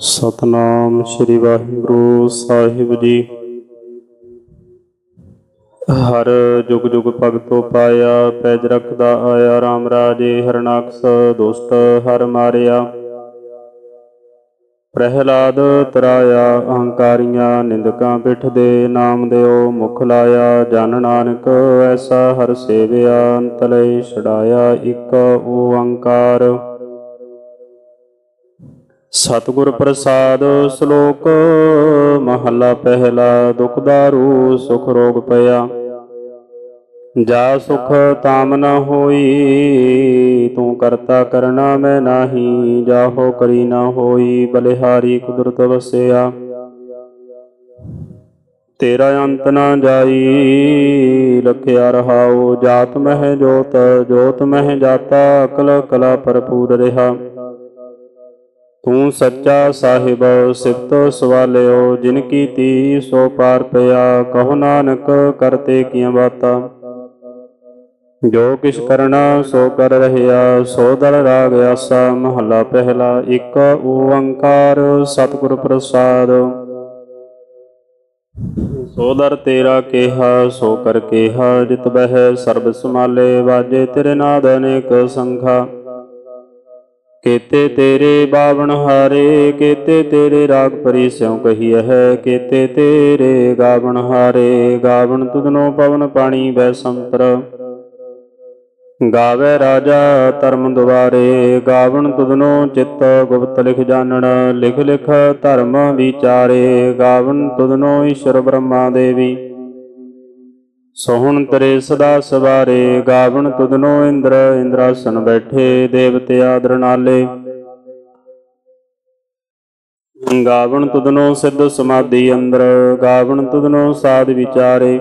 ਸਤਨਾਮ ਸ੍ਰੀ ਵਾਹਿਗੁਰੂ ਸਾਹਿਬ ਜੀ। ਹਰ ਜੁਗ ਜੁਗ ਭਗਤੋ ਪਾਇਆ, ਪੈਜ ਰਖਦਾ ਆਇਆ RAM ਰਾਜੇ, ਹਰਨਾਕਸ ਦੁਸ਼ਟ ਹਰ ਮਾਰਿਆ। ਪ੍ਰਹਿਲਾਦ ਤਰਾਇਆ, ਅਹੰਕਾਰੀਆਂ ਨਿੰਦਕਾਂ ਪਿੱਠ ਦੇ ਨਾਮ ਦਿਓ ਮੁਖ ਲਾਇਆ, ਜਨ ਨਾਨਕ ਐਸਾ ਹਰ ਸੇਵਿਆ ਅੰਤਲੇ ਛਡਾਇਆ ਇੱਕ ਓੰਕਾਰ। ਸਤਿਗੁਰ ਪ੍ਰਸਾਦ ਸ਼ਲੋਕ, ਮਹੱਲਾ ਪਹਿਲਾ, ਦੁਖ ਦਾਰੂ, ਸੁਖ ਰੋਗ ਪਿਆ। ਜਾ ਸੁਖ ਤਾਮ ਨ ਹੋਈ, ਤੂੰ ਕਰਤਾ ਕਰਨਾ ਮੈਂ ਨਾਹੀ, ਜਾਹੋ ਕਰੀ ਨ ਹੋਈ, ਬਲਿਹਾਰੀ ਕੁਦਰਤ ਵਸਿਆ। ਤੇਰਾ ਅੰਤ ਨਾ ਜਾਈ, ਲਖਿਆ ਰਹਾਉ, ਜਾਤ ਮਹਿ ਜੋਤ ਜੋਤ ਮਹਿ ਜਾਤਾ ਅਕਲ ਕਲਾ ਭਰਪੂਰ ਰਹਾ। ਤੂੰ ਸੱਚਾ ਸਾਹਿਬ ਸਿਫਤ ਸਵਾਲਿਓ, ਜਿਨ ਕੀਤੀ ਸੋ ਪਾਰ ਪਿਆ, ਕਹੋ ਨਾਨਕ ਕਰਤੇ ਕੀਆਂ ਬਾਤਾਂ। ਜੋ ਕਿਛ ਕਰਨਾ ਸੋ ਕਰ ਰਹਿਆ, ਸੋ ਦਲ ਰਾਗ ਆਸਾ, ਮਹੱਲਾ ਪਹਿਲਾ, ਇੱਕ ਓੰਕਾਰ ਸਤਿਗੁਰ ਪ੍ਰਸਾਦ। ਸੋ ਦਰ ਤੇਰਾ ਕੇਹਾ, ਸੋ ਕਰ ਕੇਹਾ, ਜਿਤ ਬਹਿ ਸਰਬ ਸਮਾਲੇ ਵਾਜੇ ਤੇਰੇ ਨਾਦ ਅਨੇਕ ਸੰਖਾ ਕੇਤੇ ਤੇਰੇ ਬਾਵਣ ਹਾਰੇ, ਕੇਤੇ ਤੇਰੇ ਰਾਗ ਪਰੀ ਸਿਉ ਕਹੀਐ ਹੈ ਕੇਤੇ ਤੇਰੇ ਗਾਵਣ ਹਾਰੇ, ਗਾਵਣ ਤੁਧਨੋ ਪਵਨ ਪਾਣੀ ਬੈ ਸੰਤਰ। ਗਾਵੇ ਰਾਜਾ ਧਰਮ ਦੁਆਰੇ, ਗਾਵਣ ਤੁਧਨੋ ਚਿੱਤ ਗੁਪਤ ਲਿਖ ਜਾਣਨ ਲਿਖ ਲਿਖ ਧਰਮ ਵਿਚਾਰੇ, ਗਾਵਣ ਤੁਧਨੋ ਈਸ਼ਰ ਬ੍ਰਹਮਾ ਦੇਵੀ। ਸੋਹਣ ਤਰੇ ਸਦਾ ਸਵਾਰੇ, ਗਾਵਣ ਤੁਧਨੋ ਇੰਦਰ, ਇੰਦਰਾਸਨ ਬੈਠੇ, ਦੇਵਤੇ ਆਦਰ ਨਾਲੇ। ਗਾਵਣ ਤੁਧਨੋ ਸਿੱਧ ਸਮਾਧੀ ਅੰਦਰ, ਗਾਵਣ ਤੁਧਨੋ ਸਾਧ ਵਿਚਾਰੇ।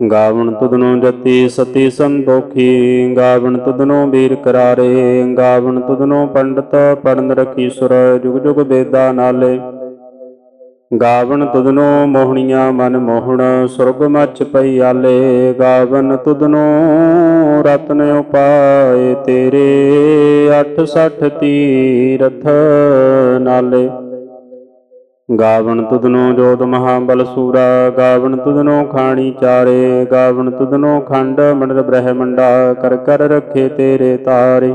ਗਾਵਣ ਤੁਧਨੋ ਜਤੀ ਸਤੀ ਸੰਤੋਖੀ, ਗਾਵਣ ਤੁਧਨੋ ਵੀਰ ਕਰਾਰੇ। ਗਾਵਣ ਤੁਧਨੋ ਪੰਡਤ, ਪੜਨ ਰਖੀ ਸੁਰ, ਜੁਗ ਜੁਗ ਬੇਦਾ ਨਾਲੇ। ਗਾਵਨ ਤੁਧਨੋ ਮੋਹਣੀਆਂ ਮਨ ਮੋਹਣ, ਸੁਰਗ ਮੱਚ ਪਈ ਆਲੇ, ਗਾਵਨ ਤੁਧਨੋ ਰਤਨ ਉਪਾਏ ਤੇਰੇ 860 ਤੀਰਥ ਨਾਲੇ। ਗਾਵਨ ਤੁਧਨੋ ਜੋਤ ਮਹਾਬਲ ਸੂਰਾ, ਗਾਵਨ ਤੁਧਨੋ ਖਾਣੀ ਚਾਰੇ, ਗਾਵਨ ਤੁਧਨੋ ਖੰਡ, ਮੰਡਲ ਬ੍ਰਹਮੰਡਾ ਕਰ ਕਰ ਰੱਖੇ ਤੇਰੇ ਤਾਰੇ।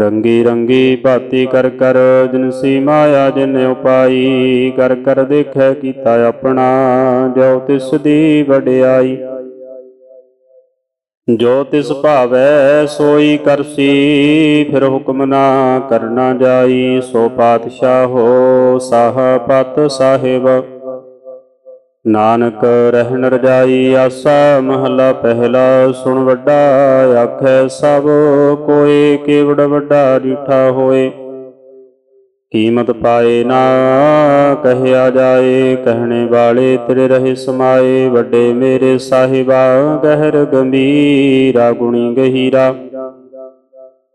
ਰੰਗੀ ਰੰਗੀ ਭਾਤੀ ਕਰ ਕਰ ਜਿਨਸੀ ਮਾਇਆ ਜਿਨ ਉਪਾਈ, ਕਰ ਕਰ ਦੇਖੈ ਕੀਤਾ ਆਪਣਾ, ਜੋ ਤਿਸ ਦੀ ਵਡਿਆਈ। ਜੋ ਤਿਸ ਭਾਵੈ, ਸੋਈ ਕਰਸੀ ਫਿਰ ਹੁਕਮ ਨਾ ਕਰਨਾ ਜਾਈ, ਸੋ ਪਾਤਸ਼ਾਹ ਹੋ ਸਾਹ ਪਤ ਸਾਹਿਬ। ਨਾਨਕ ਰਹਿਣ ਰਜਾਈ ਆਸਾ ਮਹਲਾ ਪਹਿਲਾ, ਸੁਣ ਵੱਡਾ ਆਖੈ ਸਭ ਕੋਏ, ਕੇਵੜ ਵੱਡਾ ਰੀਠਾ ਹੋਏ। ਕੀਮਤ ਪਾਏ ਨਾ ਕਹਿਆ ਜਾਏ, ਕਹਿਣੇ ਵਾਲੇ ਤੇਰੇ ਰਹੇ ਸਮਾਏ। ਵੱਡੇ ਮੇਰੇ ਸਾਹਿਬਾ, ਗਹਿਰ ਗੰਭੀਰਾ, ਗੁਣੀ ਗਹੀਰਾ।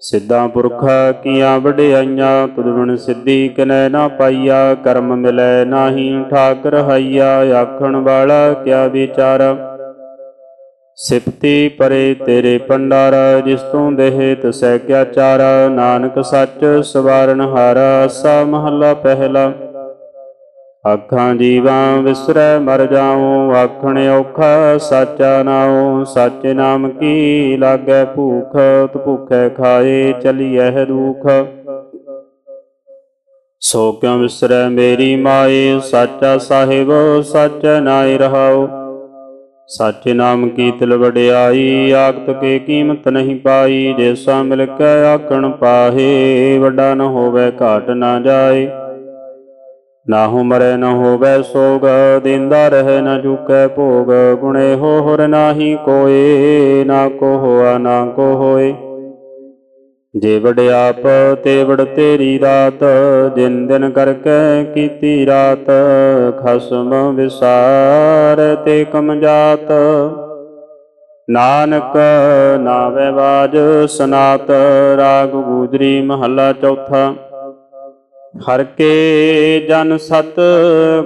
ਸਿੱਧਾ ਪੁਰਖਾ ਕੀਆਂ ਵਡਿਆਈਆਂ, ਤੁਧ ਬਿਨ ਸਿੱਧੀ ਕਿਨੈ ਨਾ ਪਾਈਆ, ਕਰਮ ਮਿਲੈ ਨਾਹੀ ਠਾਕਰ ਹਾਈਆ, ਆਖਣ ਵਾਲਾ ਕਿਆ ਵਿਚਾਰ? ਸਿਫਤੀ ਪਰੇ ਤੇਰੇ ਪੰਡਾਰ ਜਿਸ ਤੋਂ ਦੇਹ ਤਸੈ ਕਿਆ ਚਾਰ। ਨਾਨਕ ਸੱਚ ਸਵਾਰਨ ਹਾਰਾ, ਸਾ ਮਹੱਲਾ ਪਹਿਲਾ। ਆਖਾਂ ਜੀਵਾਂ ਵਿਸਰੈ, ਮਰ ਜਾਉ ਆਖਣ ਔਖਾ ਸਾਚਾ ਨਾਉ, ਸਾਚੇ ਨਾਮ ਕੀ ਲਾਗੈ ਭੂਖ, ਤ ਭੁਖੈ ਖਾਏ, ਚਲੀਐ ਦੁਖ। ਸੋ ਕਿਉ ਵਿਸਰੈ ਮੇਰੀ ਮਾਏ, ਸਾਚਾ ਸਾਹਿਬ, ਸੱਚ ਨਾਇ ਰਹਾਉ। ਸੱਚ ਨਾਮ ਕੀ ਤਿਲ ਵਡਿਆਈ, ਆਖਤ ਕੇ ਕੀਮਤ ਨਹੀਂ ਪਾਈ ਜੈਸਾ ਮਿਲ ਕੇ ਆਖਣ ਪਾਹੇ, ਵੱਡਾ ਨ ਹੋਵੇ ਘਾਟ ਨਾ ਜਾਏ। ਨਾਹੂ ਮਰੈ ਨ ਹੋਵੇ ਸੋਗ, ਦਿੰਦਾ ਰਹਿ ਨ ਜੁਕੈ ਭੋਗ, ਗੁਣੇ ਹੋਰ ਹੁਰ ਨਾਹੀ ਕੋਏ, ਨਾ ਕੋ ਹੋਆ, ਨਾ ਕੋ ਹੋਏ। ਜੇ ਵਡਿਆਪ ਤੇ ਵਡ ਤੇਰੀ ਰਾਤ, ਜਿਨ ਦਿਨ ਕਰਕੇ ਕੀਤੀ ਰਾਤ, ਖਸਮ ਵਿਸਾਰ ਤੇ ਕਮ ਜਾਤ। ਨਾਨਕ ਨਾਵੇ ਬਾਜ ਸਨਾਤ, ਰਾਗ ਗੂਜਰੀ ਮਹੱਲਾ ਚੌਥਾ। ਹਰ ਕੇ ਜਨ ਸਤ,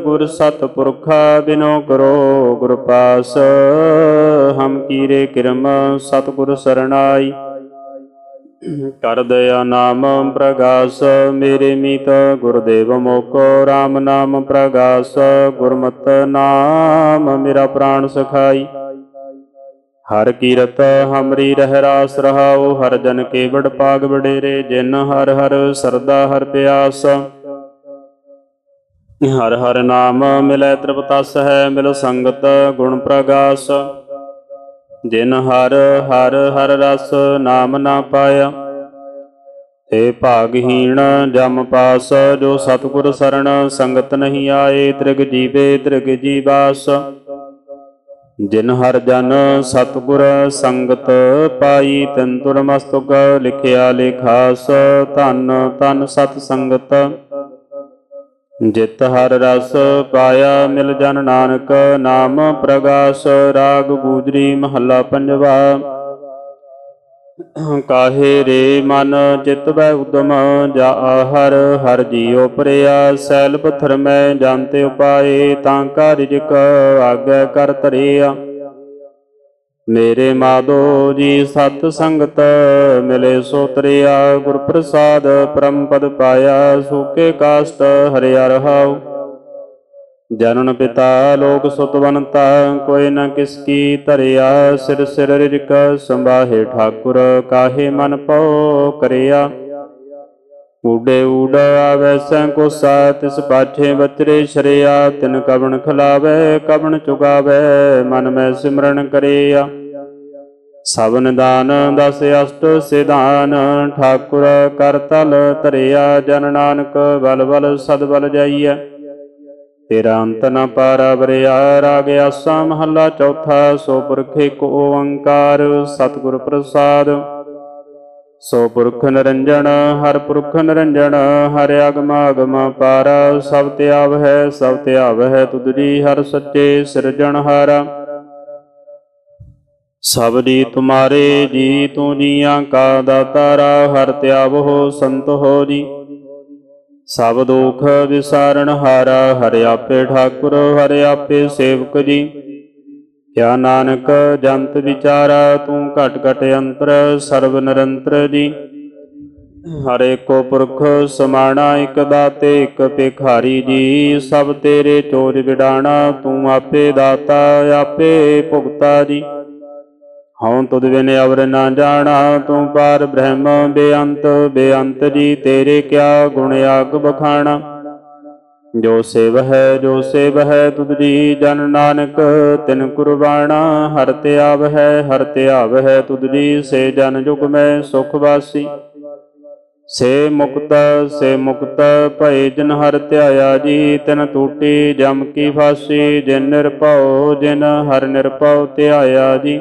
ਗੁਰ ਸਤ ਪੁਰਖਾ ਬਿਨੋ ਕਰੋ ਗੁਰ ਪਾਸ। ਹਮ ਕੀਰੇ ਕਿਰਮ ਸਤ ਗੁਰ ਸਰਣਾਈ। ਕਰ ਦਇਆ ਨਾਮ ਪ੍ਰਗਾਸ, ਮੇਰੇ ਮੀਤ ਗੁਰਦੇਵ ਮੋਕੋ RAM ਨਾਮ ਪ੍ਰਗਾਸ। ਗੁਰਮਤਿ ਨਾਮ ਮੇਰਾ ਪ੍ਰਾਣ ਸਖਾਈ। ਹਰ ਕੀਰਤ ਹਮਰੀ ਰਹਿ ਰਾਸ ਰਹਾਉ, ਹਰ ਜਨ ਕੇ ਵਡ ਪਾਗ ਵਡੇਰੇ, ਜਿਨ ਹਰ ਹਰ ਸਰਦਾ ਹਰ ਪਿਆਸ। ਹਰ ਹਰ ਨਾਮ ਮਿਲੈ ਤ੍ਰਿਪਤਸ ਹੈ, ਮਿਲ ਸੰਗਤ ਗੁਣ ਪ੍ਰਗਾਸ। ਜਿਨ ਹਰ ਹਰ ਹਰ ਰਸ ਨਾਮ ਨਾ ਪਾਇਆ, ਤੇ ਭਾਗਹੀਣ ਜਮ ਪਾਸ। ਜੋ ਸਤਿਗੁਰ ਸਰਣ ਸੰਗਤ ਨਹੀਂ ਆਏ, ਤ੍ਰਿਗ ਜੀਵੇ ਤ੍ਰਿਗ ਜੀਵਾਸ। ਜਿਨ ਹਰ ਜਨ ਸਤਿਗੁਰ ਸੰਗਤ ਪਾਈ, ਤਨ ਤੁਰ ਮਸਤਕ ਲਿਖਿਆ ਲਿਖਾਸ, ਧਨ ਧਨ ਸਤ ਸੰਗਤ। ਜਿਤ ਹਰ ਰਸ ਪਾਇਆ ਮਿਲ ਜਨ ਨਾਨਕ, ਨਾਮ ਪ੍ਰਗਾਸ, ਰਾਗ ਗੂਜਰੀ ਮਹੱਲਾ ਪੰਜਵਾ। ਕਾਹੇ ਰੇ ਮਨ ਚਿਤ ਬੈ ਉਦਮ, ਜਾ ਹਰ ਹਰ ਜੀਉ ਪਰਿਆ। ਸੈਲ ਪਥਰ ਮੈਂ ਜਾਣਤੇ ਉਪਾਏ, ਤਾਂ ਕਾ ਰਿਜਕ ਆਗੇ ਕਰ ਧਰਿਆ। ਮੇਰੇ ਮਾਦੋ ਜੀ, ਸਤ ਸੰਗਤ ਮਿਲੇ ਸੋ ਤਰਿਆ। ਗੁਰ ਪ੍ਰਸਾਦ ਪਰਮ ਪਦ ਪਾਇਆ, ਸੂਕੇ ਕਾਸਟ ਹਰਿਆ ਰਹਾਉ। ਜਨਨ ਪਿਤਾ ਲੋਕ ਸੁਤਵੰਤਾ ਕੋਈ ਨ ਕਿਸ ਕੀ ਧਰਿਆ, ਸਿਰ ਸਿਰ ਰਿਜਕ ਸੰਭਾਹੇ ਠਾਕੁਰ, ਕਾਹੇ ਮਨ ਪਉ ਕਰਿਆ। ਊਡੇ ਊੜ ਆਵੈ ਸੰ ਕੋਸਾ, ਤਿਸ ਪਾਛੇ ਬਚਰੇ ਸ਼ਰਿਆ, ਤਿਨ ਕਵਣ ਖਲਾਵੇ, ਕਵਣ ਚੁਗਾਵੇ, ਮਨ ਮੈਂ ਸਿਮਰਨ ਕਰਿਆ। ਸਭਨ ਦਾਨ, ਦਸ ਅਸ਼ਟ ਸਿਧਾਨ, ਠਾਕੁਰ ਕਰ ਤਲ ਧਰਿਆ, ਜਨ ਨਾਨਕ ਬਲ ਬਲ ਸਦ ਬਲ ਜਾਈਐ। ਤੇਰਾ ਅੰਤ ਨ ਪਾਰਬਰਿਆ ਰਾਗ ਆਸਾ ਮਹੱਲਾ ਚੌਥਾ, ਸੋ ਪੁਰਖ ਏਕ ਓੰਕਾਰ, ਸਤਿਗੁਰ ਪ੍ਰਸਾਦ। ਸੋ ਪੁਰਖ ਨਿਰੰਜਨ, ਹਰ ਪੁਰਖ ਨਿਰੰਜਨ, ਹਰ ਆਗਮ ਆਗਮ ਪਾਰ, ਸਭ ਤੇ ਆਵ ਹੈ ਸਭ ਤੇ ਆਵ ਹੈ ਤੁਧਰੀ ਹਰ ਸੱਚੇ ਸਿਰਜਣ ਹਾਰਾ। ਸਭ ਜੀ ਤੁਮਾਰੇ ਜੀ, ਤੂੰ ਜੀਆਂ ਕਾ ਦਾਤਾਰਾ ਹਰ ਤਿਆਵ ਹੋ ਸੰਤ ਹੋ ਜੀ। ਸਭ ਦੁਖ ਵਿਸਾਰਨ ਹਾਰਾ, ਹਰਿ ਆਪੇ ਠਾਕੁਰ, ਹਰਿ ਆਪੇ ਸੇਵਕ ਜੀ। ਕਿਆ ਨਾਨਕ ਜੰਤ ਵਿਚਾਰਾ, ਤੂੰ ਘਟ ਘਟ ਅੰਤਰ, ਸਰਬ ਨਿਰੰਤਰ ਜੀ। ਹਰੇ ਕੋ ਪੁਰਖ, ਸਮਾਣਾ ਇਕ ਦਾਤੇ, ਇਕ ਭਿਖਾਰੀ ਜੀ। ਸਭ ਤੇਰੇ ਚੋਜ ਵਿਡਾਣਾ, ਤੂੰ ਆਪੇ ਦਾਤਾ, ਆਪੇ ਭੁਗਤਾ ਜੀ। ਹਉ ਤੁਧ ਬਿਨ ਅਵਰ ਨਾ ਜਾਣਾ, ਤੂੰ ਪਾਰ ਬ੍ਰਹਮ ਬੇਅੰਤ ਬੇਅੰਤ ਜੀ ਤੇਰੇ ਕਿਆ ਗੁਣ ਆਗ ਬਖਾਣਾ ਜੋ ਸੇਵ ਹੈ, ਜੋ ਸੇਵ ਹੈ, ਤੁਧ ਜੀ ਜਨ ਨਾਨਕ, ਤਿਨ ਕੁਰਬਾਨਾ ਹਰ ਤੇ ਆਵ ਹੈ, ਹਰ ਤੇ ਆਵ ਹੈ, ਤੁਧ ਜੀ ਸੇ ਜਨ ਜੁਗ ਮੈਂ ਸੁਖ ਵਾਸੀ। ਸੇ ਮੁਕਤ ਸੇ ਮੁਕਤ, ਭਏ ਜਿਨ ਹਰ ਧਿਆਇਆ ਜੀ, ਤਿਨ ਟੂਟੀ ਜਮ ਕੀ ਫਾਸੀ, ਜਿਨ ਨਿਰਭਉ, ਜਿਨ ਹਰ ਨਿਰਭਉ ਧਿਆਇਆ ਜੀ।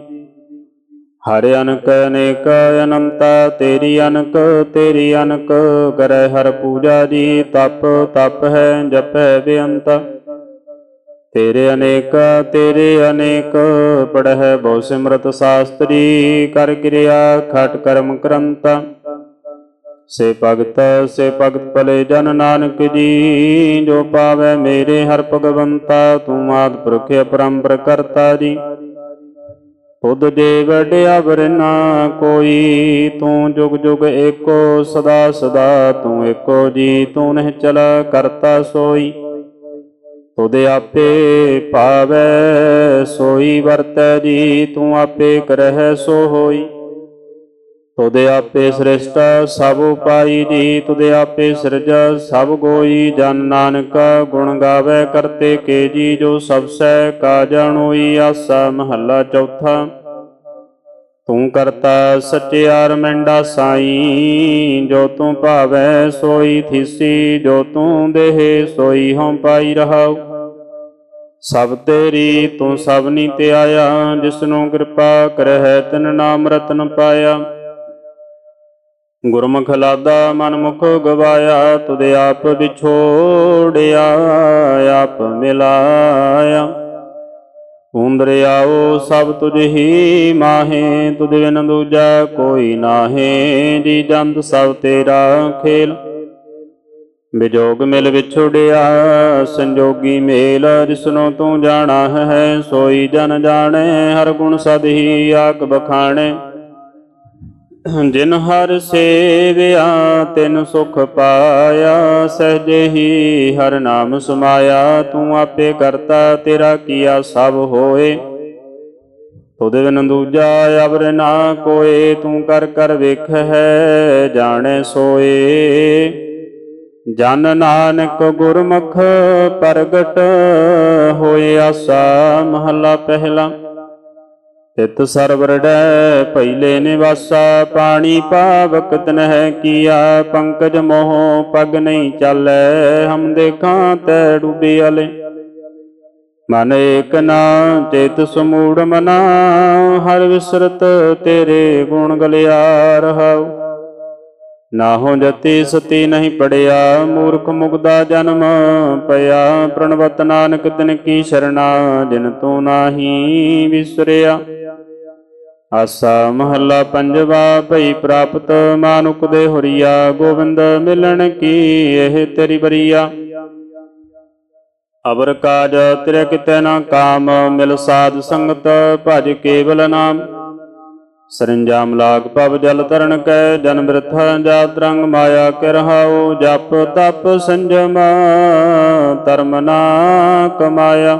ਹਰ ਅਨਕ ਅਨੇਕ ਅਨੰਤ, ਤੇਰੀ ਅਨਕ ਤੇਰੀ ਅਨਕ ਕਰੈ ਹਰ ਪੂਜਾ ਜੀ, ਤਪ ਤਪ ਹੈ, ਜਪੈ ਬੇਅੰਤ। ਤੇਰੇ ਅਨੇਕ ਤੇਰੇ ਅਨੇਕ ਪੜਹਿ ਬਹੁ ਸਿਮਰਤ ਸਾਸਤਰੀ, ਕਰ ਕਿਰਿਆ, ਖਟ ਕਰਮ ਕਰੰਤ। ਸੇ ਭਗਤ ਸੇ ਭਗਤ ਭਲੇ ਜਨ ਨਾਨਕ ਜੀ, ਜੋ ਪਾਵੇ ਮੇਰੇ ਹਰ ਭਗਵੰਤਾ, ਤੂੰ ਆਦ ਪੁਰਖ ਅਪਰੰਪਰ ਕਰਤਾ ਜੀ। ਤੁਧ ਦੇ ਵਡਿਆ ਨਾ ਕੋਈ, ਤੂੰ ਜੁਗ ਜੁਗ ਏਕੋ, ਸਦਾ ਸਦਾ ਤੂੰ ਏਕੋ ਜੀ, ਤੂੰ ਨਹਿ ਚਲ ਕਰਤਾ ਸੋਈ। ਤੁਦੇ ਆਪੇ ਪਾਵੈ ਸੋਈ ਵਰਤੈ ਜੀ, ਤੂੰ ਆਪੇ ਕਰਹਿ ਸੋ ਹੋਈ। ਤੁਦੇ ਆਪੇ ਸ੍ਰਿਸ਼ਟ, ਸਭ ਉਪਾਈ ਜੀ ਤੁਦੇ ਆਪੇ ਸਿਰਜ, ਸਭ ਗੋਈ ਜਨ ਨਾਨਕ, ਗੁਣ ਗਾਵੇ ਕਰਤੇ ਕੇ ਜੀ, ਜੋ ਸਭ ਸੈ ਕਾ ਜਾਣੋਈ ਆਸਾ ਮਹੱਲਾ ਚੌਥਾ। ਤੂੰ ਕਰਤਾ ਸਚਿਆਰ ਮੈਂਡਾ ਸਾਈ, ਜੋ ਤੂੰ ਭਾਵੈ ਸੋਈ ਥੀਸੀ, ਜੋ ਤੂੰ ਦੇਹ ਸੋਈ ਹਉ ਪਾਈ ਰਹਾਉ। ਸਭ ਤੇਰੀ ਤੂੰ ਸਭ ਤੇ ਆਇਆ, ਜਿਸਨੂੰ ਕਿਰਪਾ ਕਰਹਿ ਤਿਨ ਨਾਮ ਰਤਨ ਪਾਇਆ। ਗੁਰਮੁਖ ਲਾਦਾ ਮਨ ਮੁਖ ਗਵਾਇਆ ਤੁਦੇ ਆਪ ਵਿਛੋੜਿਆ, ਆਪ ਮਿਲਾਇਆ। ਉਂਦਰਿਆਓ ਸਭ ਤੁਝ ਹੀ ਮਾਹੇ, ਤੁਧ ਬਿਨ ਦੂਜਾ ਕੋਈ ਨਾਹੇ। ਜੀ ਜੰਤ ਸਭ ਤੇਰਾ ਖੇਲ। ਵਿਜੋਗ ਮਿਲ ਵਿਛੋੜਿਆ, ਸੰਜੋਗੀ ਮੇਲ, ਜਿਸਨੂੰ ਤੂੰ ਜਾਣਾ ਹੈ, ਸੋਈ ਜਨ ਜਾਣੇ, ਹਰ ਗੁਣ ਸਦ ਹੀ ਆਕ ਬਖਾਣੇ। ਜਿਨ ਹਰ ਸੇਵਿਆ, ਤਿਨ ਸੁਖ ਪਾਇਆ, ਸਹਜੇ ਹੀ ਹਰ ਨਾਮ ਸਮਾਇਆ, ਤੂੰ ਆਪੇ ਕਰਤਾ, ਤੇਰਾ ਕੀਆ ਸਭ ਹੋਏ। ਤੁਧ ਬਿਨ ਦੂਜਾ ਅਵਰ ਨਾ ਕੋਏ, ਤੂੰ ਕਰ ਕਰ ਵੇਖ ਹੈ ਜਾਣੇ ਸੋਏ। ਜਨ ਨਾਨਕ ਗੁਰਮੁਖ ਪ੍ਰਗਟ ਹੋਏ, ਆਸਾ ਮਹੱਲਾ ਪਹਿਲਾ। ਤਿਤ ਸਰਵਰੜੈ ਪਹਿਲੇ ਨਿਵਾਸਾ, ਪਾਣੀ ਪਾਵਕ ਤਨਹਿ ਕੀਆ, ਪੰਕਜ ਮੋਹ ਪਗ ਨਹੀਂ ਚਾਲੈ, ਹਮ ਦੇਖਾਂ ਤੈ ਡੂਬੇ ਅਲੇ। ਮਨ ਏਕ ਨਾ, ਚੇਤ ਸਮੂੜ ਮਨਾ, ਹਰ ਵਿਸਰਤ ਤੇਰੇ ਗੁਣ ਗਲਿਆ ਰਹਾਉ ਨਾਹੋ ਜਤੀ ਸਤੀ ਨਹੀਂ ਪੜਿਆ, ਮੂਰਖ ਮੁਗਦਾ ਜਨਮ ਪਿਆ, ਪ੍ਰਣਵਤ ਨਾਨਕ ਤਿਨ ਕੀ ਸ਼ਰਣਾ ਜਿਨ ਤੂੰ ਨਾਹੀ ਵਿਸਰਿਆ। ਆਸਾ ਮਹੱਲਾ ਪੰਜਵਾ, ਭਈ ਪ੍ਰਾਪਤ ਮਾਨੁਕ ਦੇ ਹੁਰੀਆ ਗੋਬਿੰਦ ਮਿਲਣ ਕੀ ਇਹ ਤੇਰੀ ਬਰੀਆ? ਅਬਰ ਕਾਜ ਤੇਰੇ ਕਿਤੇ ਨਾ ਕਾਮ, ਮਿਲ ਸਾਧ ਸੰਗਤ ਭਜ ਕੇਵਲ ਨਾਮ। ਸਰੰਜਾਮ ਲਾਗ ਪਵ ਜਲ ਤਰਨ ਕੈ, ਜਨ ਬਿਰਥਾ ਜਾਤ ਰੰਗ ਮਾਇਆ ਕੇ ਰਹਾਉ ਜਪ ਤਪ ਸੰਜਮ ਧਰਮ ਨਾ ਕਮਾਇਆ।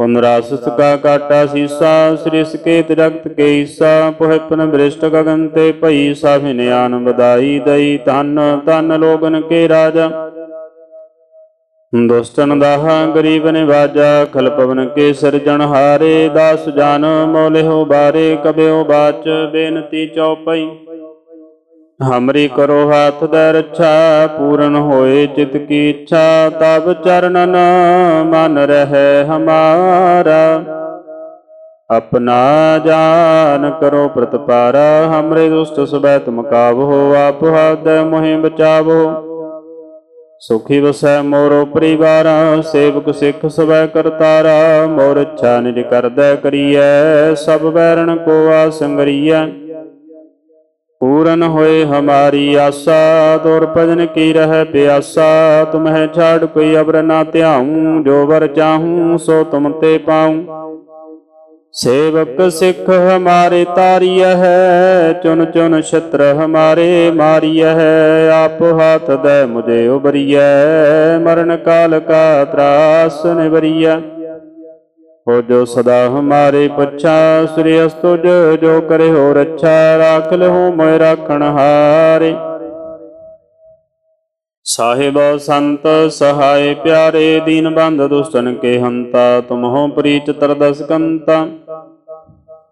ਪੁਨਰਾਸਸ ਕਾ ਕਾਟਾ ਸੀਸਾ, ਸ੍ਰੀ ਸਕੇਤ ਜਗਤ ਕੇ ਈਸਾ ਪੁਹਪਨ ਬ੍ਰਿਸ਼ਟ ਗਗਨ ਤੇ ਭਈ ਸਾਭਿ ਵਧਾਈ ਦਈ, ਧਨ ਧਨ ਲੋਗਨ ਕੇ ਰਾਜਾ। ਦੁਸਤਨ ਦਾਹ, ਗਰੀਬ ਨਿਵਾਜਾ, ਖਲ ਪਵਨ ਕੇ ਸਿਰਜਣ ਹਾਰੇ, ਦਾਸ ਜਾਨ ਮੋਲਿਓ ਬਾਰੇ ਕਬਿਓ ਬਾਚ, ਬੇਨਤੀ ਚੌਪਈ ਹਮਰੀ ਕਰੋ ਹੱਥ ਦਾ ਰੱਛਾ, ਪੂਰਨ ਹੋਏ ਚਿਤ ਕੀ ਇੱਛਾ, ਤਬ ਚਰਨਨ ਮਨ ਰਹਿ ਹਮਾਰਾ। ਆਪਣਾ ਜਾਨ ਕਰੋ ਪ੍ਰਤਪਾਰਾ, ਹਮਰੇ ਦੁਸ਼ਟ ਸਬੈ ਤੁਮ ਕਾਬੋ ਆਪ ਹਦ ਮੋਹਿ ਬਚਾਵੋ। ਸੁਖੀ ਵਸੈ ਮੋਰੋ ਪਰਿਵਾਰਾ, ਸੇਵਕ ਸਿੱਖ ਸਬੈ ਕਰਤਾਰਾ, ਮੋਰ ਇੱਛਾ ਨਿਜ ਕਰਦੈ ਕਰੀਐ, ਸਭ ਵੈਰਣ ਕੋ ਆਸੰਗਰੀਐ ਪੂਰਨ ਹੋਏ ਹਮਾਰੀ ਆਸਾ, ਦੁਰ ਭਜਨ ਕੀ ਰਹਿ ਪਿਆਸਾ, ਤੁਮਹਿ ਛਾੜ ਕੋਈ ਅਬਰ ਨਾ ਧਿਆਉ, ਜੋ ਵਰ ਚਾਹੂੰ, ਸੋ ਤੁਮ ਤੇ ਪਾਉ। ਸੇਵਕ ਸਿੱਖ ਹਮਾਰੇ ਤਾਰੀਐ ਹੈ ਚੁਨ ਚੁਨ ਛਤਰ ਹਮਾਰੇ ਮਾਰੀਐ ਹੈ, ਆਪ ਹੱਥ ਦੇ ਮੁਝੇ ਉਬਰੀਐ ਮਰਨ ਕਾਲ ਕਾ ਤਰਾਸ ਨਿਵਰੀਐ। ਹੋ ਜੋ ਸਦਾ ਹਮਾਰੇ ਪਛਾ, ਸ੍ਰੀ ਅਸਤੁਜ ਜੋ ਕਰੇ ਹੋ ਰੱਛਾ ਰਾਖ ਲਹੋ ਮੋਇ ਰਾਖਣ ਹਾਰੇ। ਸਾਹਿਬ ਸੰਤ ਸਹਾਇ ਪਿਆਰੇ, ਦੀਨ ਬੰਧ ਦੁਸ਼ਟਨ ਕੇ ਹੰਤਾ ਤੁਮ ਹੋ ਪ੍ਰੀਤ ਤਰਦਸ ਕੰਤਾ।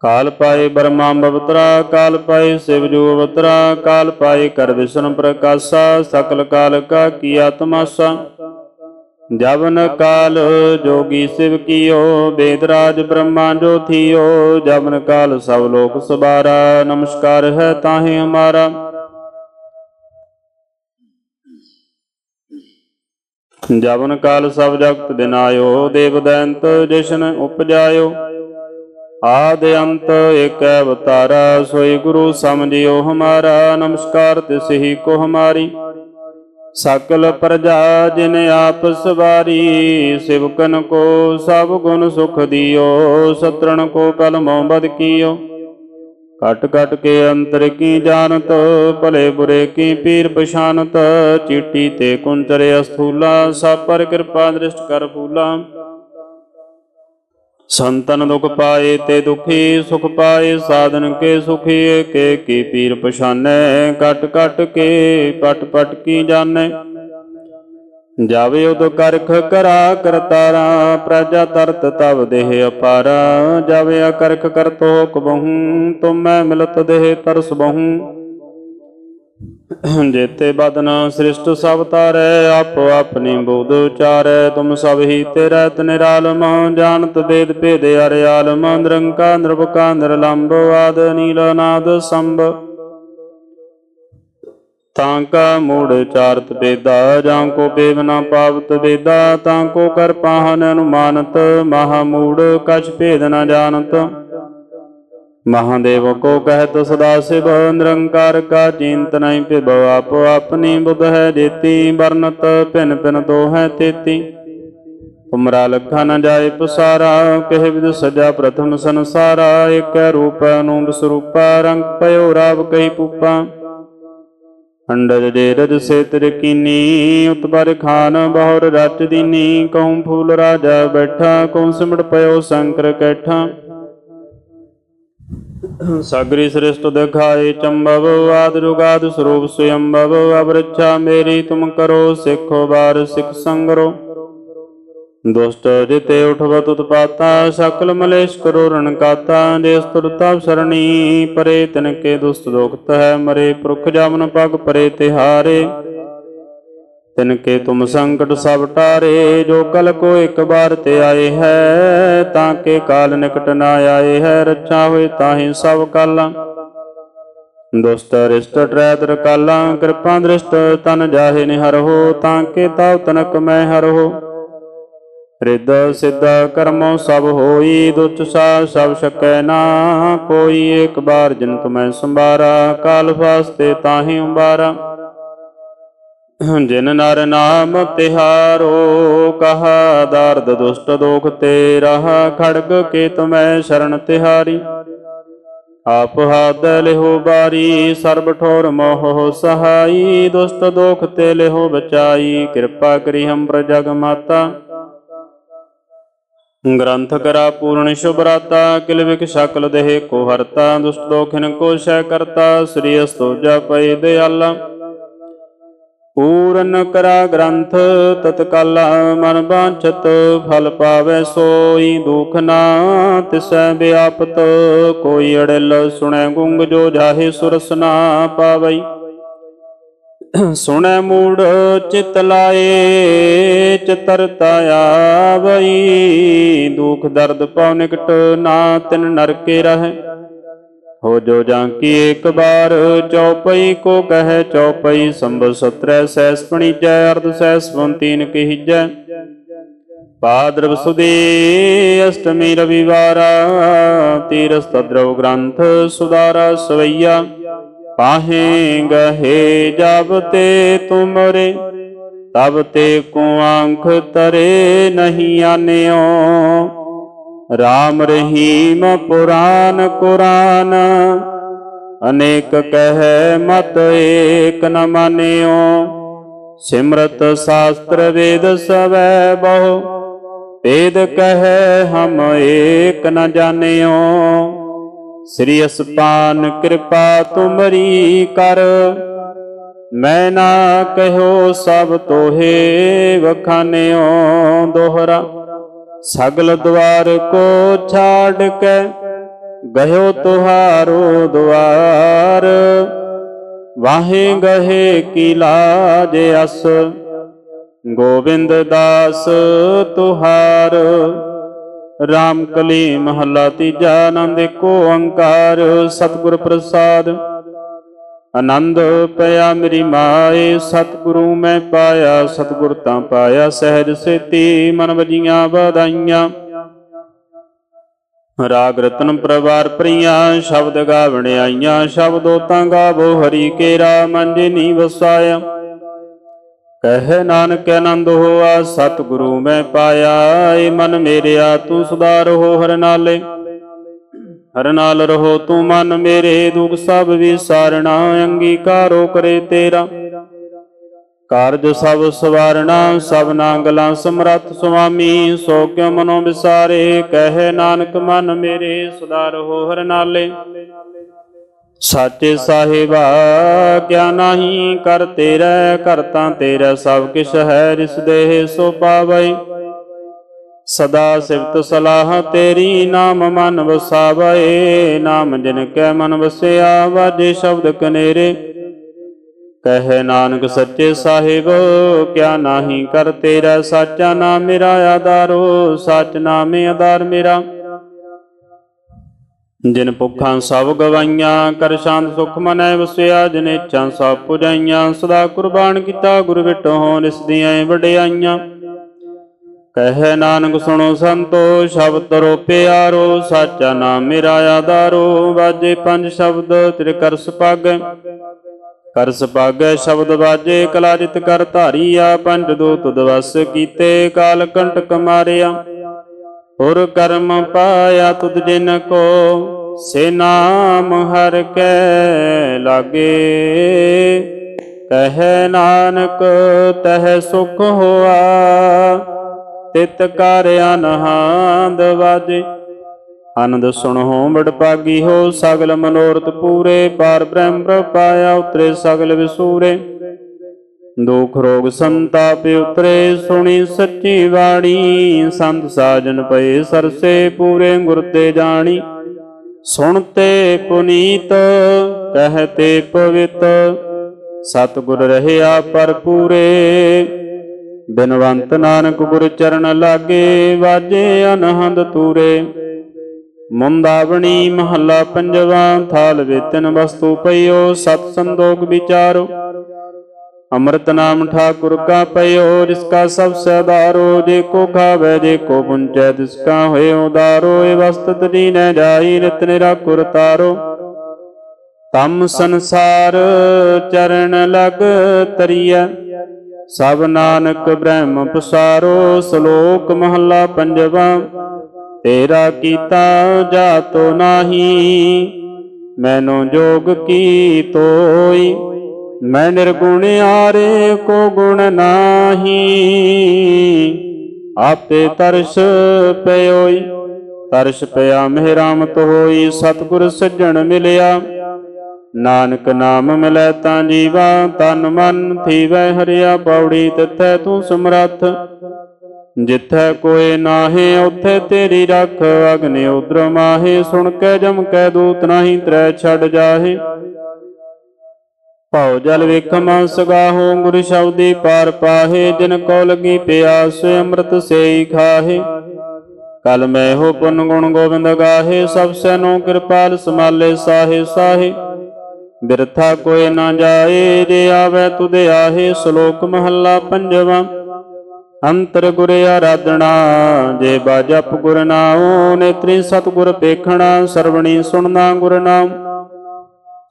ਕਾਲ ਪਾਏ ਬਰਮਾ ਬਵਤਰਾ, ਕਾਲ ਪਾਏ ਸਿਵ ਜੋ ਅਵਤਰਾ, ਕਾਲ ਪਾਏ ਕਰ ਵਿਸ਼ਨ ਪ੍ਰਕਾਸ਼ਾ, ਸਕਲ ਕਾਲ ਕਾ ਕੀਆ ਤਮਾਸਾ ਜਵਨ ਕਾਲ ਜੋਗੀ ਸਿਵ ਕੀਓ ਬੇਦਰਾਜ ਬ੍ਰਹਮਾ ਜੋ ਥੀਓ, ਜਵਨ ਕਾਲ ਸਭ ਲੋਕ ਸਬਾਰਾ, ਨਮਸਕਾਰ ਹੈ ਤਾਹੇ ਹਮਾਰਾ। ਜਵਨ ਕਾਲ ਸਭ ਜਗਤ ਬਿਨਾਇਓ ਦੇਵ ਦੈਂਤ ਜਿਸ਼ਨ ਉਪਜਾਇਓ। ਆਦ ਅੰਤ ਏਕ ਅਵਤਾਰਾ, ਸੋਈ ਗੁਰੂ ਸਮਝਿਓ ਹਮਾਰਾ, ਨਮਸਕਾਰ ਤਿਸ ਹੀ ਕੋ ਹਮਾਰੀ। ਸਕਲ ਪ੍ਰਜਾ ਜਿਨ ਆਪ ਸਵਾਰੀ, ਸਿਵਕਨ ਕੋ ਸਭ ਗੁਣ ਸੁਖ ਦਿਓ, ਸਤਰਣ ਕੋ ਕਲਮੋਂ ਬਦ ਕੀਓ। ਕਟ ਕਟ ਕੇ ਅੰਤਰ ਕੀ ਜਾਣਤ, ਭਲੇ ਬੁਰੇ ਕੀ ਪੀਰ ਪਛਾਨਤ, ਚੀਟੀ ਤੇ ਕੁੰਚਰ ਅਸਥੂਲਾ ਸਭ ਪਰ ਕਿਰਪਾ ਦ੍ਰਿਸ਼ਟ ਕਰ ਫੂਲਾ। ਸੰਤਨ ਦੁਖ ਪਾਏ ਤੇ ਦੁਖੀ ਸੁਖ ਪਾਏ, ਸਾਧਨ ਕੇ ਸੁਖੀ, ਕੇ ਕੀ ਪੀਰ ਪਛਾਨੈ ਕਟ ਕਟ ਕੇ ਪਟ ਪਟ ਕੀ ਜਾਣੈ। ਜਾਵੇ ਉਦ ਕਰਖ ਕਰਾ ਕਰਤਾਰਾ, ਪ੍ਰਜਾ ਤਰਤ ਤਵ ਦੇਹ ਅਪਾਰਾ। ਜਾਵੇ ਅਕਰਖ ਕਰਤੋ ਕਬਹੂ ਤੁਮੈ ਮਿਲਤ ਦੇਹ ਤਰਸ ਬਹੂ। ਜੇਤੇ ਬਦਨ ਸ੍ਰਿਸ਼ਟ ਸਭ ਤਾਰੈ, ਆਪੋ ਆਪਣੀ ਬੋਧ ਉਚਾਰੈ। ਤੁਮ ਸਭ ਹੀ ਤੇਰਾ ਤਨਿਰਾਲਮ ਜਾਣਤ ਵੇਦ ਭੇਦ ਅਰਿਆਲਮ ਨਿਰੰਕਾ ਨਿਰਭਕਾ ਨਿਰਲੰਭ ਆਦ, ਨੀਲ ਨਾਦ ਸੰਭ। ਤਾਂ ਕਾ ਮੂੜ ਚਾਰਤ ਬੇਦਾ ਜਾਂ ਕੋ ਬੇਵਨਾ ਪਾਵਤ ਬੇਦਾ ਤਾਂ ਕੋ ਕਰ ਪਾਹਨ ਅਨੁਮਾਨਤ। ਮਹਾ ਮੂੜ, ਕਛ ਭੇਦ ਨਾ ਜਾਣਤ। ਮਹਾਦੇਵ ਕੋ ਕਹਿਤ ਸਦਾ ਸਿਵ ਨਿਰੰਕਾਰ ਕਾ ਚਿੰਤ ਨਹੀਂ ਆਪੋ ਆਪਣੀ ਬੁਧ ਹੈ ਜੇਤੀ, ਵਰਨਤ ਭਿਨ ਭਿਨ ਦੋ ਹੈ ਤੇਤੀ। ਤੁਮਰਾ ਲਖਾ ਨ ਜਾਏ ਪਸਾਰਾ, ਕਹਿ ਵਿਦ ਸਜਾ ਪ੍ਰਥਮ ਸੰਸਾਰਾ ਏਕ ਰੂਪ ਅਨੂਪ ਸਰੂਪਾ, ਰੰਗ ਪਇਓ ਰਾਵ ਕਹੀ ਪੂਪਾ। ਅੰਡਰ ਦੇ ਰਜ ਸੇ ਤਰਕੀਨੀ ਉਤਬਰ ਖਾਨ ਬਹੁਰ ਰਚ ਦੀਨੀ, ਕਉ ਫੂਲ ਰਾਜਾ ਬੈਠਾ, ਕਉ ਸਿਮਟ ਪਇਓ ਸ਼ੰਕਰ ਕੈਠਾ। ਸਗਰੀ ਸ੍ਰਿਸ਼ਟ ਦਿਖਾਏ, ਚੰਬਵ ਆਦ ਜੁਗਾਦ ਸਰੂਪ ਸੁਯੰਭਵ ਅਬਰਛਾ ਮੇਰੀ ਤੁਮ ਕਰੋ, ਸਿੱਖੋ ਬਾਰ ਸਿੱਖ ਸੰਗਰੋ। ਦੁਸ਼ਟ ਜਿਤੇ ਉਠਵਤ ਉਤਪਾਤਾ, ਸਕਲ ਮਲੇਸ਼ ਕਰੋ ਰਣ ਕਾਤਾ, ਜੇ ਸਤੁਰਤਾ ਸਰਣੀ ਪਰੇ, ਤਿਨ ਕੇ ਦੁਸਤ ਦੋਖਤ ਹੈ ਮਰੇ, ਪੁਰਖ ਜਾਮਨ ਪਗ ਪਰੇ ਤਿਹਾਰੇ। ਤਿਨ ਕੇ ਤੁਮ ਸੰਕਟ ਸਭ ਟਾਰੇ, ਜੋ ਕਲ ਕੋ ਇੱਕ ਬਾਰ ਤੇ ਆਏ ਹੈ, ਤਾਂ ਕੇ ਕਾਲ ਨਿਕਟ ਨਾ ਆਏ ਹੈ, ਰੱਛਾ ਹੋਏ ਤਾਹੀ ਸਭ ਕਾਲਾਂ। ਦੁਸਤ ਰਿਸ਼ਟ ਟਰੈਤਰ ਕਾਲਾਂ ਕਿਰਪਾ ਦ੍ਰਿਸ਼ਟ ਤਨ ਜਾਹੇ ਨਿਹਰ ਤਾਂ ਕੇ ਤਾਉ ਤਨਕ ਮੈਂ ਹਰ ਹੋ। ਰਿੱਧ ਸਿੱਧ ਕਰਮੋ ਸਭ ਹੋਈ ਦੁੱਚ ਸਾ ਸਭ ਸਕੈ ਨਾ, ਕੋਈ ਇੱਕ ਬਾਰ ਜਿਨ ਤੁਮੈ ਸੰਭਾਰਾ, ਕਾਲ ਫਾਸਤੇ ਤਾਹੀ ਉਬਾਰਾ ਜਿਨ ਨਰ ਨਾਮ ਤਿਹਾਰੋ, ਕਹਾ ਦਰਦ ਦੁਸ਼ਟ ਦੋਖ ਤੇ ਰਹਾ ਖੜਗ ਕੇ ਤੁਮੈ ਸ਼ਰਨ ਤਿਹਾਰੀ। ਆਪ ਹਾਦ ਲਿਹੋ ਬਾਰੀ, ਸਰਬ ਠੋਰ ਮੋਹ ਸਹਾਈ, ਦੁਸ਼ਟ ਦੋਖ ਤੇ ਲਿਹੋ ਬਚਾਈ, ਕਿਰਪਾ ਕਰੀ ਹਮ ਪ੍ਰਜਗ ਮਾਤਾ। ਗ੍ਰੰਥ ਕਰਾ ਪੂਰਨ ਸ਼ੁਭਰਾਤਾ ਕਿਲ ਵਿਕ ਸ਼ਕਲ ਦੇਹ ਕੋ ਹਰਤਾ, ਦੁਸ਼ਟ ਦੋਖਿਨ ਕੋ ਸ਼ੈ ਕਰਤਾ, ਸ੍ਰੀ ਅਸਤੋਜਾ ਪਈ ਦਿਆਲਾ। ਪੂਰਨ ਕਰਾ ਗ੍ਰੰਥ, ਤਤਕਾਲਾ ਮਨ ਬਾਂਛਤ, ਫਲ ਪਾਵੇ ਸੋਈ ਦੁਖ ਨਾ ਤਿਸੈ ਵਿਆਪਤ। ਕੋਈ ਅੜਿਲ ਸੁਣੈ ਗੁੰਗ ਜੋ ਜਾਹੇ ਸੁਰਸ ਨਾ ਪਾਵਈ। ਸੁਣੈ ਮੂੜ ਚਿਤ ਲਾਏ ਚਤਰਤਾ ਆਵਈ ਦੁਖ ਦਰਦ ਪਉ ਨਿਕਟ ਨਾ ਤਿਨ ਨਰਕੇ ਰਹੈ। ਹੋ ਜੋ ਜਾਂ ਕੀ ਇੱਕ ਬਾਰ ਚੌਪਈ ਕੋ ਕਹੈ ਚੌਪਈ ਸੰਭ ਸਤਰੈ ਸੈਸ ਪਣੀਜੈ, ਅਰਧ ਸੈਸ ਪੰਤੀਨ ਕਹਿਜੈ। ਭਾਦਰਵ ਸੁਦੇ ਅਸ਼ਟਮੀ ਰਵਿਵਾਰਾ ਤੀਰਸ ਤਦਰਵ ਗ੍ਰੰਥ ਸੁਦਾਰਾ ਸਵਈਆ। ਪਾਹੇ ਗਹੇ ਜਬ ਤੇ ਤੁਮਰੇ, ਤਬ ਤੇ ਕੋ ਆਂਖ ਤਰੇ ਨਹੀਂ ਆਨਿਓ। ਰਾਮ ਰਹੀਮ ਪੁਰਾਨ ਕੁਰਾਨ। ਅਨੇਕ ਕਹੈ ਮਤ ਏਕ ਨ ਮਾਨਿਓ। ਸਿਮਰਤ ਸ਼ਾਸਤਰ ਵੇਦ ਸਵੈ ਬਹੁ। ਵੇਦ ਕਹੈ ਹਮ ਏਕ ਨ ਜਾਣਿਓ। ਸ੍ਰੀ ਅਸਪਾਨ ਕਿਰਪਾ ਤੁਮਰੀ ਕਰ। ਮੈਂ ਨਾ ਕਹਿਓ ਸਭ ਤੋਹੇ ਵਖਾਨਿਓ ਦੋਹਰਾ। ਸਗਲ ਦਵਾਰ ਕੋ ਛਾੜ ਕੇ ਗਇਓ ਤੁਹਾਰੋ ਦਵਾਰ। ਵਾਹੇ ਗਹੇ ਕੀ ਲਾਜ ਅਸ, ਗੋਬਿੰਦ ਦਾਸ ਤੁਹਾਰ। ਰਾਮ ਕਲੀ ਮਹੱਲਾ ਤੀਜਾ ਆਨੰਦ ਕੋ ਓੰਕਾਰ, ਸਤਿਗੁਰ ਪ੍ਰਸਾਦ ਆਨੰਦ ਪਿਆ ਮੇਰੀ ਮਾਏ, ਸਤਿਗੁਰੂ ਮੈਂ ਪਾਇਆ, ਸਤਿਗੁਰ ਤਾਂ ਪਾਇਆ, ਸਹਿਜ ਸੇਤੀ ਮਨ ਵਜੀਆਂ ਵਧਾਈਆਂ। ਰਾਗ ਰਤਨ ਪ੍ਰਵਾਰ ਪ੍ਰੀਆਂ, ਸ਼ਬਦ ਗਾਵਣ ਆਈਆਂ, ਸ਼ਬਦੋ ਤਾਂ ਗਾਵੋ, ਹਰੀ ਕੇਰਾ ਮਨ ਜਿਨੀ ਵਸਾਇਆ ਕਹਿ ਨਾਨਕ ਆਨੰਦ ਹੋਆ, ਸਤਿਗੁਰੂ ਮੈਂ ਪਾਇਆ, ਏ ਮਨ ਮੇਰਿਆ ਤੂੰ ਸੁਧਾਰ ਹੋ ਹਰ ਨਾਲੇ। ਹਰ ਨਾਲ ਰਹੋ ਤੂੰ ਮਨ ਮੇਰੇ ਦੁਖ ਸਭ ਵਿਸਾਰਣਾ, ਅੰਗੀਕਾਰੋ ਕਰੇ ਤੇਰਾ। ਕਾਰਜ ਸਭ ਸਵਾਰਣਾ ਸਭਨਾ ਗਲਾਂ ਸਮਰੱਥ ਸੁਆਮੀ, ਸੋ ਕਿਉ ਮਨੋ ਵਿਸਾਰੇ? ਕਹੇ ਨਾਨਕ, ਮਨ ਮੇਰੇ ਸਦਾ ਰਹੋ ਹਰ ਨਾਲੇ। ਸਾਚੇ ਸਾਹਿਬਾ, ਕਿਆ ਨਹੀਂ ਕਰ ਤੇਰਾ, ਕਰਤਾ ਤੇਰਾ ਸਭ ਕਿਛ ਹੈ ਰਿਸ ਦੇਹ ਸੋ ਪਾਵੈ। ਸਦਾ ਸਿਫਤ ਸਲਾਹ ਤੇਰੀ ਨਾਮ ਮਨ ਵਸਾਵੈ, ਨਾਮ ਜਿਨ ਕੈ ਮਨ ਵਸਿਆ, ਵਾਜੇ ਸ਼ਬਦ ਕਨੇਰੇ। ਕਹੇ ਨਾਨਕ ਸੱਚੇ ਸਾਹਿਬ, ਕਿਆ ਨਾਹੀ ਕਰ ਤੇਰਾ, ਸਾਚਾ ਨਾਮ ਮੇਰਾ ਆਧਾਰੋ ਸਚ ਨਾਮੇ ਆਧਾਰ ਮੇਰਾ। ਜਿਨ ਭੁੱਖਾਂ ਸਭ ਗਵਾਈਆਂ, ਕਰ ਸ਼ਾਂਤ ਸੁਖ ਮਨੈ ਵਸਿਆ, ਜਿਨ ਇੱਛਾ ਸਭ ਪੁਜਾਈਆਂ, ਸਦਾ ਕੁਰਬਾਨ ਕੀਤਾ ਗੁਰ ਵਿਟੋ ਹੋ ਨਿਸ ਦੀਆਂ ਵਡਿਆਈਆਂ। ਕਹਿ ਨਾਨਕ ਸੁਣੋ ਸੰਤੋ, ਸ਼ਬਦ ਰੋਪੇ ਪਿਆਰੋ ਸਾਚਾ ਨਾਮ ਮੇਰਾ ਆਧਾਰੋ ਵਾਜੇ ਪੰਜ ਸ਼ਬਦ, ਤੇਰੇ ਕਰ ਸੁਪਾਗੈ ਕਰ ਸੁਪਾਗੈ ਸ਼ਬਦ ਵਾਜੇ, ਕਲਾਜਿਤ ਕਰ ਧਾਰੀਆ, ਪੰਜ ਦੂਤ ਦਵਸ ਕੀਤੇ, ਕਾਲ ਕੰਟਕ ਮਾਰਿਆ। ਹੋਰ ਕਰਮ ਪਾਇਆ ਤੁਧ ਜਿਨ ਕੋ, ਸੇ ਨਾਮ ਹਰ ਕੈ ਲਾਗੇ। ਕਹੈ ਨਾਨਕ, ਤਹਿ ਸੁਖ ਹੋਆ ਤਿਤ ਕਰ ਅਨਹੰਦ ਵਾਜੇ। ਆਨੰਦ ਸੁਣੋ ਬੜ ਹੋ, ਸਗਲ ਮਨੋਰਥ ਪੂਰੇ। ਪਾਰ ਬ੍ਰਹਮ ਪਾਇਆ ਉਤਰੇ ਸਗਲ ਵਿਸੂਰੇ। ਦੁਖ ਰੋਗ ਸੰਤਾਪ ਉਤਰੇ, ਸੁਣੀ ਸੱਚੀ ਬਾਣੀ। ਸੰਤ ਸਾਜਨ ਪਏ ਸਰਸੇ ਪੂਰੇ, ਗੁਰ ਤੇ ਜਾਣੀ। ਸੁਣਤੇ ਪੁਨੀਤ ਕਹਤੇ ਪਵਿੱਤ। ਸਤਿਗੁਰ ਰਹਿਆ ਪਰ ਪੂਰੇ। ਬਿਨਵੰਤ ਨਾਨਕ ਗੁਰ ਚਰਨ ਲਾਗੇ ਵਾਜੇ ਅਨਹੰਦ ਤੂਰੇ। ਮੁੰਦਾਵਣੀ ਮਹੱਲਾ ਪੰਜਵਾ, ਥਾਲ ਵੇਤਨ ਵਸਤੂ ਪਈਓ, ਸਤ ਸੰਦੋਗ ਵਿਚਾਰੋ। ਅੰਮ੍ਰਿਤ ਨਾਮ ਠਾਕੁਰ ਕਾ ਪਇਓ ਜਿਸ ਕਾ ਸਭ ਸਦਾਰੋ ਜੇ ਕੋ ਖਾਵੇ, ਜੇ ਕੋ ਪੁੰਚੈ, ਤਿਸ ਕਾ ਹੋਏ ਉਦਾਰੋ। ਇਹ ਵਸਤ ਤਰੀ ਨ ਜਾਈ, ਨਿਤ ਨਿਰਾਕੁਰ ਤਾਰੋ। ਤਮ ਸੰਸਾਰ ਚਰਨ ਲਗ ਤਰੀਐ। ਸਭ ਨਾਨਕ ਬ੍ਰਹਮ ਪਸਾਰੋ ਸ਼ਲੋਕ ਮਹੱਲਾ ਪੰਜਵਾ। ਤੇਰਾ ਕੀਤਾ ਜਾਤੋ ਨਾਹੀ, ਮੈਨੂੰ ਜੋਗ ਕੀ ਤੋਈ, ਮੈਂ ਨਿਰਗੁਣ ਆਰੇ ਕੋ ਗੁਣ ਨਾਹੀ। ਆਪੇ ਤਰਸ ਪਇਓਈ ਤਰਸ ਪਿਆ ਮਿਹਰਾਮਤ ਹੋਈ, ਸਤਿਗੁਰ ਸੱਜਣ ਮਿਲਿਆ। ਨਾਨਕ ਨਾਮ ਮਿਲੈ ਤਾਂ ਜੀਵਾ, ਤਨ ਮਨ ਥੀਵੈ ਹਰਿਆ ਪੌੜੀ, ਤਿਥੈ ਤੂੰ ਸਮਰੱਥ। ਜਿੱਥੈ ਕੋਏ ਨਾਹੇ, ਉਥੇ ਤੇਰੀ ਰੱਖ। ਅਗਨਿ ਉਦਰ ਮਾਹੇ, ਸੁਣ ਕੇ ਜਮ ਕੈ ਦੂਤ ਨਾਹੀ, ਤਰੈ ਛੱਡ ਜਾਹੇ। ਭਉ ਜਲ ਵੇਖਮ ਸਗਾਹੋ ਗੁਰ ਸ਼ਬਦੀ ਪਾਰ ਪਾਹੇ। ਜਿਨ ਕੋ ਲਗੀ ਪਿਆਸ, ਅੰਮ੍ਰਿਤ ਸੇਈ ਖਾਹੇ। ਕਲ ਮੈਂ ਹੋ ਪੁੰਨ ਗੁਣ ਗੋਬਿੰਦ ਗਾਹੇ। ਸਭ ਸੈਨੋ ਕਿਰਪਾਲ ਸਮਾਲੇ ਸਾਹੇ ਸਾਹੇ। ਬਿਰਥਾ ਕੋਏ ਨਾ ਜਾਏ, ਜੇ ਆਵੇ ਤੁਦੇ ਆਹੇ, ਸ਼ਲੋਕ ਮਹੱਲਾ ਪੰਜਵਾ। ਅੰਤਰ ਗੁਰ ਆਰਾਧਣਾ ਜੇ ਬਾਜਪ ਗੁਰ ਨਾਉ, ਨੇਤਰੀ ਸਤਗੁਰ ਪੇਖਣਾ ਸਰਵਣੀ ਸੁਣਨਾ ਗੁਰ ਨਾਮ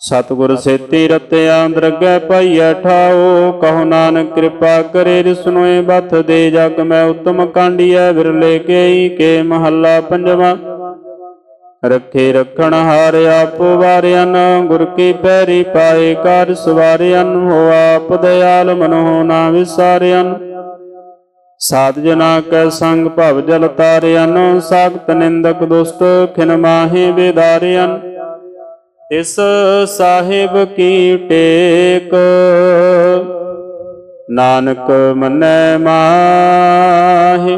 ਸਤਗੁਰ ਸੇਤੀ ਰਤਿਆ ਦਰਗਹਿ ਪਾਈਐ ਠਾਓ ਕਹੋ ਨਾਨਕ ਕਿਰਪਾ ਕਰੇ ਰਿਸਨੋਏ ਬਥ ਦੇ ਜਗ, ਮੈਂ ਉਤਮ ਕਾਂਡੀਐ, ਵਿਰਲੇ ਕੇਈ ਕੇ ਮਹੱਲਾ ਪੰਜਵਾਂ। ਰੱਖੇ ਰਖਣ ਹਾਰ ਆਪੋ ਵਾਰਿਆਨ ਗੁਰ ਕੀ ਪੈਰੀ ਪਾਏ ਕਰ ਸਵਾਰਿਆਨ ਹੋ ਆਪ ਦਇਆਲ ਮਨੋ ਨਾ ਵਿਸਾਰਿਆਨ ਸਾਧ ਜਨਾ ਕੈ ਸੰਗ ਭਵ ਜਲ ਤਾਰਿਆਨ ਸਾਖਤ ਨਿੰਦਕ ਦੁਸ਼ਟ ਖਿਨ ਮਾਹੇ ਬੇਦਾਰਿਆਨ ਇਸ ਸਾਹਿਬ ਕੀ ਟੇਕ, ਨਾਨਕ ਮੰਨੈ ਮਾਹੇ।